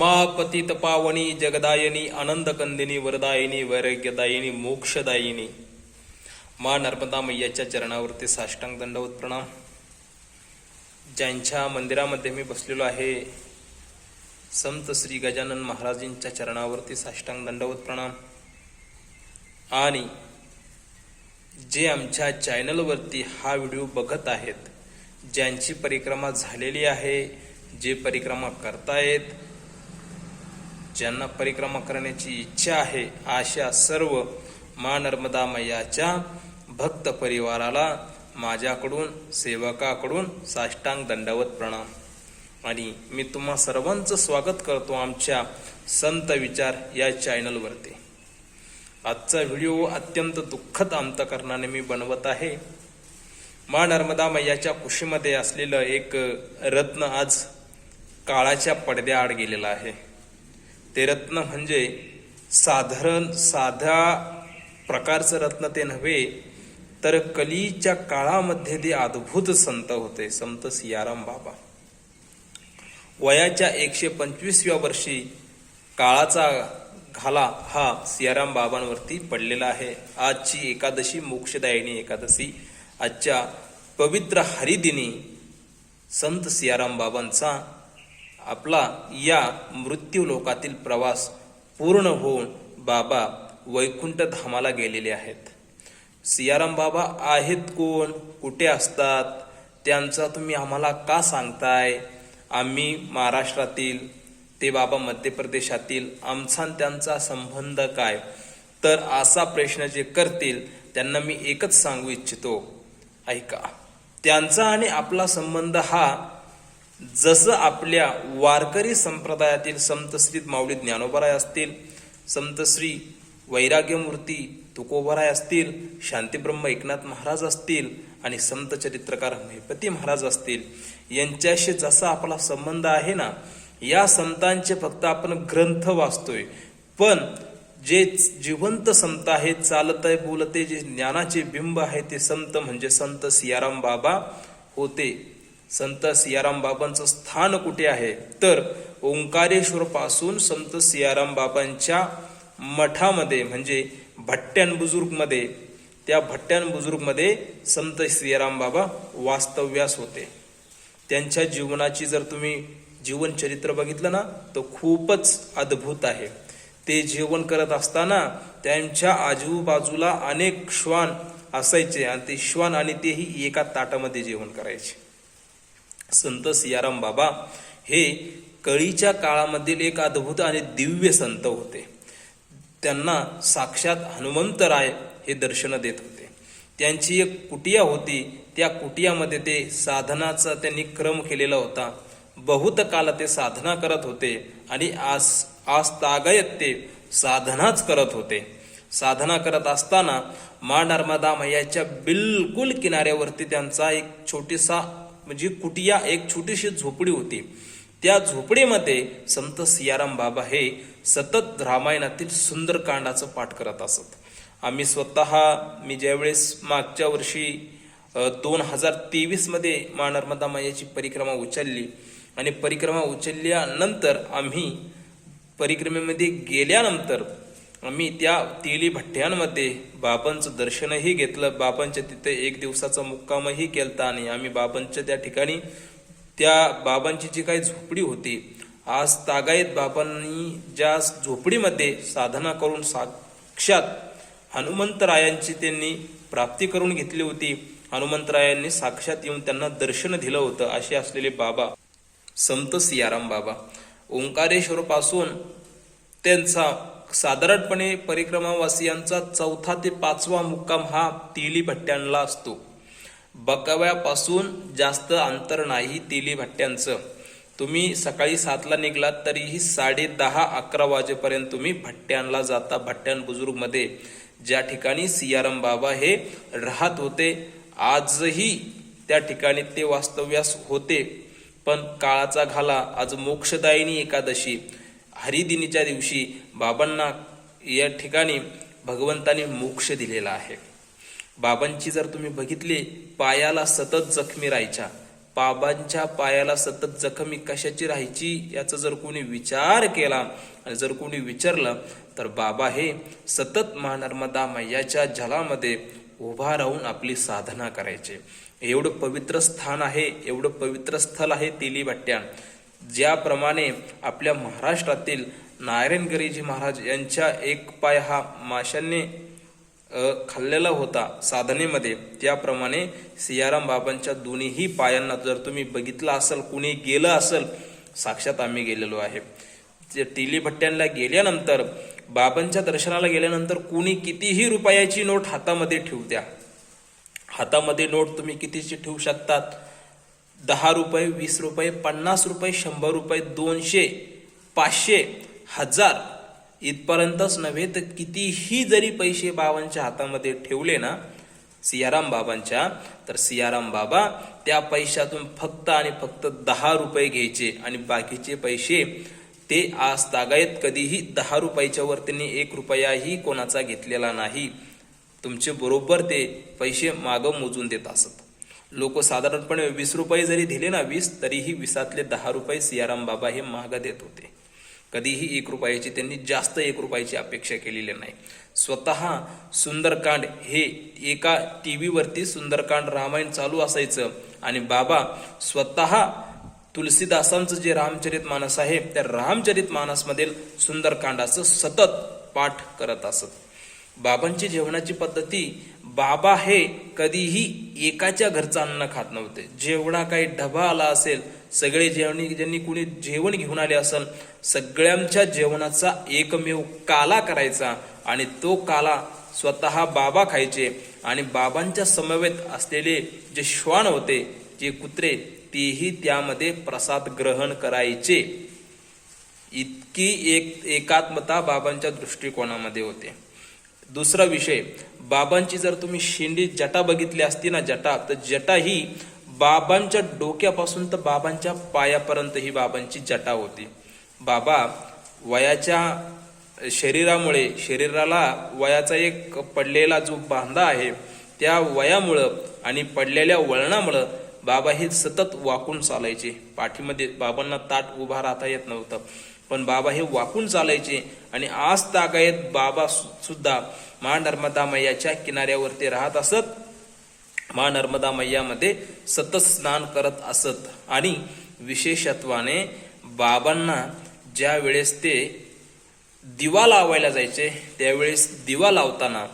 मापतित पावनी जगदायनी आनंदकंदिनी वरदायिनी वैराग्यदायिनी मोक्षदायिनी. मा नर्मदा मैयाच्या चरणावरती साष्टांग दंडवत प्रणाम. ज्यांच्या मंदिरामध्ये मी बसलेलो आहे संत श्री गजानन महाराजांच्या चरणावरती साष्टांग दंडवत प्रणाम. आणि जे आमच्या चॅनलवरती हा व्हिडिओ बघत आहेत ज्यांची परिक्रमा झालेली आहे जे परिक्रमा करतायत ज्यांना परिक्रमा करण्याची इच्छा आहे अशा सर्व मा नर्मदा मैयाच्या भक्त परिवाराला माझ्याकडून सेवकाकडून साष्टांग दंडवत प्रणाम. आणि मी तुम्हा सर्वांचं स्वागत करतो आमच्या संत विचार या चॅनलवरती. आजचा व्हिडिओ अत्यंत दुःखद अंतकरणाने मी बनवत आहे. मा नर्मदा मैयाच्या कुशीमध्ये असलेलं एक रत्न आज काळाच्या पडद्याआड गेलेलं आहे. ते रत्न म्हणजे साधारण साध्या प्रकारचं रत्न ते नव्हे तर कलीच्या काळामध्ये ते अद्भुत संत होते संत सियाराम बाबा. वयाच्या एकशे पंचवीसव्या वर्षी काळाचा घाला हा सियाराम बाबांवरती पडलेला आहे. आजची एकादशी मोक्षदायिनी एकादशी. आजच्या पवित्र हरिदिनी संत सियाराम बाबांचा आपला या मृत्यूलोकातील प्रवास पूर्ण होऊन बाबा वैकुंठ धामाला गेलेले आहेत. सियाराम बाबा आहेत कोण? कुठे असतात? त्यांचा तुम्ही आम्हाला का सांगताय? आम्ही महाराष्ट्रातील ते बाबा मध्य प्रदेशातील आमचा आणि त्यांचा संबंध काय? तर असा प्रश्न जे करतील त्यांना मी एकच सांगू इच्छितो. ऐका. त्यांचा आणि आपला संबंध हा जसं आपल्या वारकरी संप्रदायातील संत श्री माऊली ज्ञानोबराय असतील संत श्री वैराग्यमूर्ती तुकोबराय असतील शांतीब्रह्म एकनाथ महाराज असतील आणि संत चरित्रकार महिपती महाराज असतील यांच्याशी जसा आपला संबंध आहे ना या संतांचे फक्त आपण ग्रंथ वाचतोय. पण जे जिवंत संत आहेत चालत आहे बोलते जे ज्ञानाचे बिंब आहे ते संत म्हणजे संत सियाराम बाबा होते. संत सियाराम बाबांचं स्थान कुठे आहे? तर ओंकारेश्वर पासून संत सियाराम बाबांच्या मठामध्ये म्हणजे भट्ट्यान बुजुर्गमध्ये त्या भट्ट्यान बुजुर्गमध्ये संत सियाराम बाबा वास्तव्यास होते. त्यांच्या जीवनाची जर तुम्ही जीवनचरित्र बघितलं ना तर खूपच अद्भुत आहे. ते जेवण करत असताना त्यांच्या आजूबाजूला अनेक श्वान असायचे आणि ते श्वान आणि तेही एका ताटामध्ये जेवण करायचे. संत सियाराम बाबा हे कळीच्या काळामधील एक अद्भुत आणि दिव्य संत होते. त्यांना साक्षात हनुमंतराय हे दर्शन देत होते. त्यांची एक कुटिया होती. त्या कुटियामध्ये ते साधनाचा त्यांनी क्रम केलेला होता. बहुत काल ते साधना करत होते आणि आस आज ते साधनाच करत होते. साधना करत असताना मा नर्मदा मैयाच्या बिलकुल किनाऱ्यावरती त्यांचा एक छोटीसा म्हणजे कुटिया एक छोटीशी झोपडी होती. त्या झोपडीमध्ये संत सियाराम बाबा हे सतत रामायणातील सुंदरकांडाचं पाठ करत असत. आम्ही स्वतः मी ज्यावेळेस मागच्या वर्षी दोन हजार तेवीसमध्ये मा नर्मदा मायाची परिक्रमा उचलली आणि परिक्रमा उचलल्यानंतर आम्ही परिक्रमेमध्ये गेल्यानंतर आम्ही त्या तेली भट्ट्यांमध्ये बाबांचं दर्शनही घेतलं. बाबांच्या तिथे एक दिवसाचा मुक्कामही केलता आणि आम्ही बाबांच्या त्या ठिकाणी त्या बाबांची जी काही झोपडी होती आज तागायत बाबांनी ज्या झोपडीमध्ये साधना करून साक्षात हनुमंतरायांची त्यांनी प्राप्ती करून घेतली होती. हनुमंतरायांनी साक्षात येऊन त्यांना दर्शन दिलं होतं असे असलेले बाबा संत सियाराम बाबा. ओंकारेश्वर पासून त्यांचा साधारणपणे परिक्रमावासियांचा चौथा ते पाचवा मुक्काम हा तेली भट्ट्यांना असतो. बकाव्यापासून जास्त अंतर नाही तेली भट्ट्यांचं. तुम्ही सकाळी सातला निघलात तरीही साडे दहा अकरा वाजेपर्यंत तुम्ही भट्ट्यांना जाता भट्ट्यान बुजुर्गमध्ये. ज्या ठिकाणी सियाराम बाबा हे राहत होते आजही त्या ठिकाणी ते वास्तव्यास होते. पण काळाचा घाला आज मोक्षदायिनी एकादशी. हरिदिनीच्या दिवशी बाबांना या ठिकाणी भगवंताने मोक्ष दिलेला आहे. बाबांची जर तुम्ही बघितली पायाला सतत जखमी राहायच्या. बाबांच्या पायाला सतत जखमी कशाची राहायची याचा जर कोणी विचार केला आणि जर कोणी विचारलं तर बाबा हे सतत महानर्मदा मैयाच्या जलामध्ये उभा राहून आपली साधना करायचे. एवढं पवित्र स्थान आहे एवढं पवित्र स्थल आहे तेली भट्ट्या ज्याप्रमाणे आपल्या महाराष्ट्रातील नारायणगिरीजी महाराज यांच्या एक पाय हा माशांनी खाल्लेला होता साधनेमध्ये. त्याप्रमाणे सियाराम बाबांच्या दोन्हीही पायांना जर तुम्ही बघितलं असेल कुणी गेलं असेल साक्षात आम्ही गेलेलो आहे. ते टिली भट्ट्यांना गेल्यानंतर बाबांच्या दर्शनाला गेल्यानंतर कुणी कितीही रुपयाची नोट हातामध्ये ठेवू द्या. हातामध्ये नोट तुम्ही कितीची ठेवू शकतात? दहा रुपये वीस रुपये पन्नास रुपये शंभर रुपये दोनशे पाचशे हजार इथपर्यंतच नव्हे तर कितीही जरी पैसे बाबांच्या हातामध्ये ठेवले ना सियाराम बाबांच्या तर सियाराम बाबा त्या पैशातून फक्त आणि फक्त दहा रुपये घ्यायचे आणि बाकीचे पैसे ते आज तागायत कधीही दहा रुपयाच्या वरतीने त्यांनी एक रुपयाही कोणाचा घेतलेला नाही. तुमचे बरोबर ते पैसे मागं मोजून देत असत. लोक साधारणपणे वीस रुपये जरी दिले ना वीस तरीही विसातले दहा रुपये सियाराम बाबा हे महाग देत होते. कधीही एक रुपयाची त्यांनी जास्त एक रुपयाची अपेक्षा केलेली नाही. स्वतः सुंदरकांड हे एका टी व्हीवरती सुंदरकांड रामायण चालू असायचं आणि बाबा स्वतः तुलसीदासांचं जे रामचरित मानस आहे त्या रामचरित मानसमधील सुंदरकांडाचं सतत पाठ करत असत. बाबांची जेवणाची पद्धती बाबा हे कधीही एकाच्या घरचा अन्न खात नव्हते. जेवढा काही डबा आला असेल सगळे जेवणी ज्यांनी कुणी जेवण घेऊन आले असेल सगळ्यांच्या जेवणाचा एकमेव काला करायचा आणि तो काला स्वतः बाबा खायचे आणि बाबांच्या समवेत असलेले जे श्वान होते जे कुत्रे तेही त्यामध्ये प्रसाद ग्रहण करायचे. इतकी एक एकात्मता बाबांच्या दृष्टिकोनामध्ये होते. दुसरा विषय बाबांची जर तुम्ही शेंडी जटा बघितली असती ना जटा तर जटा ही बाबांच्या डोक्यापासून तर बाबांच्या पायापर्यंत ही बाबांची जटा होती. बाबा वयाच्या शरीरामुळे शरीराला वयाचा एक पडलेला जो बांधा आहे त्या वयामुळं आणि पडलेल्या वळणामुळं बाबा हे सतत वाकून चालायचे. पाठीमध्ये बाबांना ताट उभा राहता येत नव्हतं. पण बाबा हे वाकून चालायचे. आणि आज तागायत बाबा सु- सुद्धा मा नर्मदा मैयाच्या किनाऱ्यावरती राहत असत. मा नर्मदा मैयामध्ये सतत स्नान करत असत. आणि विशेषत्वाने बाबांना ज्या वेळेस ते दिवा लावायला जायचे त्यावेळेस दिवा लावताना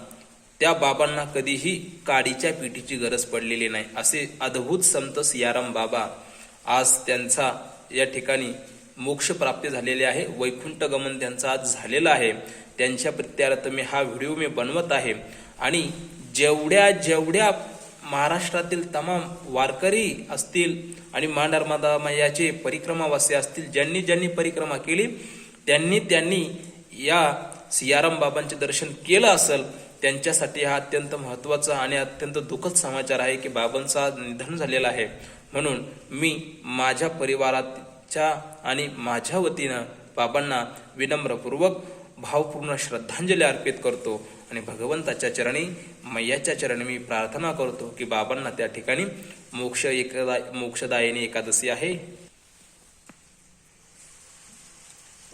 त्या बाबांना कधीही काडीच्या पिठीची गरज पडलेली नाही. असे अद्भुत संत सियाराम बाबा आज त्यांचा या ठिकाणी मोक्ष झालेली झालेले आहे. वैकुंठ गमन त्यांचा आज झालेला आहे. त्यांच्या प्रत्यार्थ मी हा व्हिडिओ मी बनवत आहे. आणि जेवढ्या जेवढ्या महाराष्ट्रातील तमाम वारकरी असतील आणि मा मैयाचे परिक्रमावासी असतील ज्यांनी ज्यांनी परिक्रमा केली त्यांनी त्यांनी या सियाराम बाबांचे दर्शन केलं असेल त्यांच्यासाठी हा अत्यंत महत्त्वाचा आणि अत्यंत दुःखद समाचार आहे की बाबांचा निधन झालेला आहे. म्हणून मी माझ्या परिवारात च्या आणि माझ्या वतीनं बाबांना विनम्रपूर्वक भावपूर्ण श्रद्धांजली अर्पित करतो आणि भगवंताच्या चरणी मैयाच्या चरणी मी प्रार्थना करतो की बाबांना त्या ठिकाणी मोक्ष एकदा मोक्षदायिनी एकादशी आहे.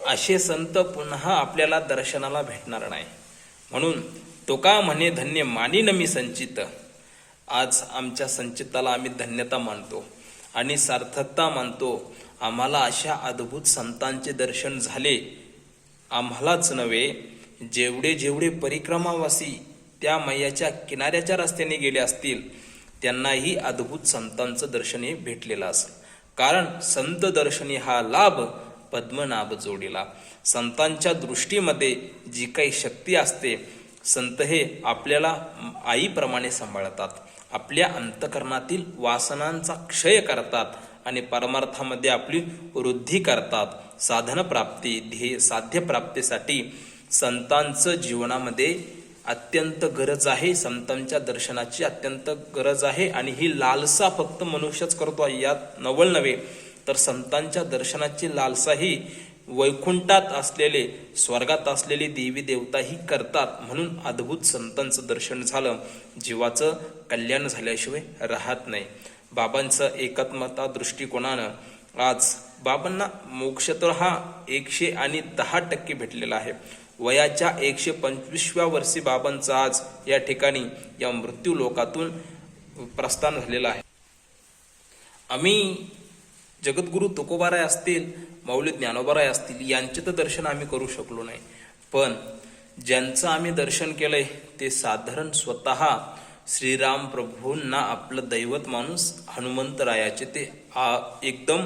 असे संत पुन्हा आपल्याला दर्शनाला भेटणार नाही. म्हणून तो का म्हणे धन्य मानिन मी संचित. आज आमच्या संचिताला आम्ही धन्यता मानतो आणि सार्थकता मानतो. आम्हाला अशा अद्भुत संतांचे दर्शन झाले. आम्हालाच नव्हे जेवढे जेवढे परिक्रमावासी त्या मैयाच्या किनाऱ्याच्या रस्त्याने गेले असतील त्यांनाही अद्भुत संतांचं दर्शन हे भेटलेलं असेल. कारण संत दर्शनी हा लाभ पद्मनाभ जोडीला. संतांच्या दृष्टीमध्ये जी काही शक्ती असते संत हे आपल्याला आईप्रमाणे सांभाळतात आपल्या अंतकरणातील वासनांचा क्षय करतात आणि परमार्थामध्ये आपली वृद्धी करतात. साधनप्राप्ती ध्येय साध्यप्राप्तीसाठी संतांचं जीवनामध्ये अत्यंत गरज आहे. संतांच्या दर्शनाची अत्यंत गरज आहे आणि ही लालसा फक्त मनुष्यच करतो यात नवल नव्हे तर संतांच्या दर्शनाची लालसा ही वैकुंठात असलेले स्वर्गात असलेले देवी देवताही करतात. म्हणून अद्भुत संतांचं दर्शन झालं. जीवाचं कल्याण झाल्याशिवाय राहत नाही. बाबांचं एकात्मता दृष्टिकोनानं आज बाबांना मोक्ष तर हा एकशे आणि दहा टक्के भेटलेला आहे. वयाच्या एकशे पंचवीसव्या वर्षी बाबांचं आज या ठिकाणी या मृत्यू लोकातून प्रस्थान झालेलं आहे. आम्ही जगद्गुरु तुकोबाराय असतील माऊली ज्ञानोबाराय असतील यांचे तर दर्शन आम्ही करू शकलो नाही. पण ज्यांचं आम्ही दर्शन केलंय ते साधारण स्वतः श्रीराम प्रभूंना आपलं दैवत माणूस हनुमंतरायाचे ते आ, एकदम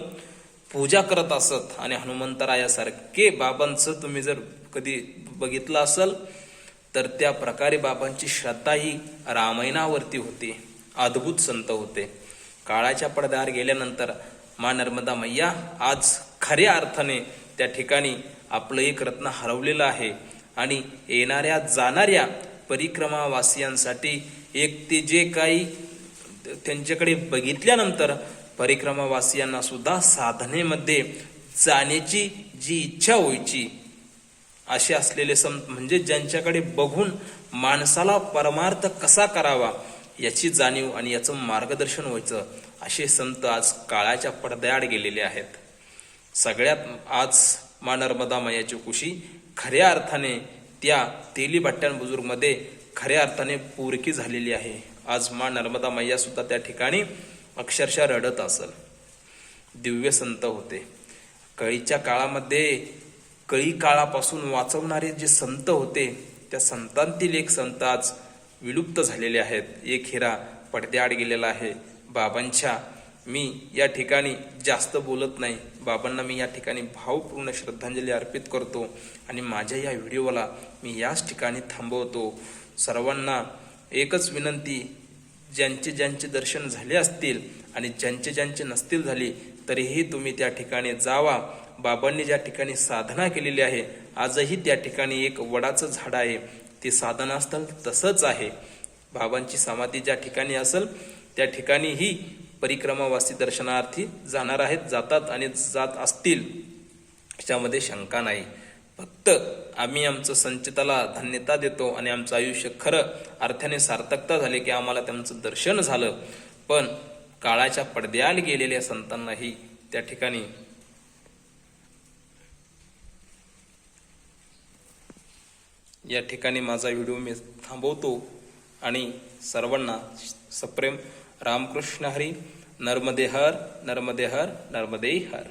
पूजा करत असत आणि हनुमंतरायासारखे बाबांचं तुम्ही जर कधी बघितलं असेल तर त्या प्रकारे बाबांची श्रद्धा ही रामायणावरती होती. अद्भुत संत होते. काळाच्या पडद्यावर गेल्यानंतर मा नर्मदा मैया आज खऱ्या अर्थाने त्या ठिकाणी आपलं एक रत्न हरवलेलं आहे. आणि येणाऱ्या जाणाऱ्या परिक्रमावासियांसाठी एक ते जे काही त्यांच्याकडे बघितल्यानंतर परिक्रमावासियांना सुद्धा साधनेमध्ये जाण्याची जी इच्छा व्हायची असे असलेले संत म्हणजे ज्यांच्याकडे बघून माणसाला परमार्थ कसा करावा याची जाणीव आणि याचं मार्गदर्शन व्हायचं असे संत आज काळाच्या पडद्याआड गेलेले आहेत. सगळ्यात आज मा नर्मदा मयाची कुशी खऱ्या अर्थाने त्या तेली बुजुर्गमध्ये खऱ्या अर्थाने पूरकी झालेली आहे. आज मा नर्मदा मैया सुद्धा त्या ठिकाणी अक्षरशः रडत असल. दिव्य संत होते. कळीच्या काळामध्ये कळी काळापासून वाचवणारे जे संत होते त्या संतांतील एक संत आज विलुप्त झालेले आहेत. एक हिरा पडद्याआड गेलेला आहे. बाबांच्या मी या ठिकाणी जास्त बोलत नाही. बाबांना मी या ठिकाणी भावपूर्ण श्रद्धांजली अर्पित करतो आणि माझ्या या व्हिडिओला मी याच ठिकाणी थांबवतो. सर्वांना एकच विनंती ज्यांचे ज्यांचे दर्शन झाले असतील आणि ज्यांचे ज्यांचे नसतील झाले तरीही तुम्ही त्या ठिकाणी जावा. बाबांनी ज्या ठिकाणी साधना केलेली आहे आजही त्या ठिकाणी एक वडाचं झाड आहे. ते साधनास्थल तसंच आहे. बाबांची समाधी ज्या ठिकाणी असेल त्या ठिकाणीही परिक्रमावासी दर्शनार्थी जाणार आहेत जातात आणि जात असतील. याच्यामध्ये शंका नाही. फक्त आम्ही आमचं संचिताला धन्यता देतो आणि आमचं आयुष्य खरं अर्थाने सार्थकता झाली की आम्हाला त्यांचं दर्शन झालं. पण काळाच्या पडद्याला गेलेल्या संतांनाही त्या ठिकाणी या ठिकाणी माझा व्हिडिओ मी थांबवतो आणि सर्वांना सप्रेम. रामकृष्ण हरी. नर्मदे हर नर्मदे हर नर्मदे हर.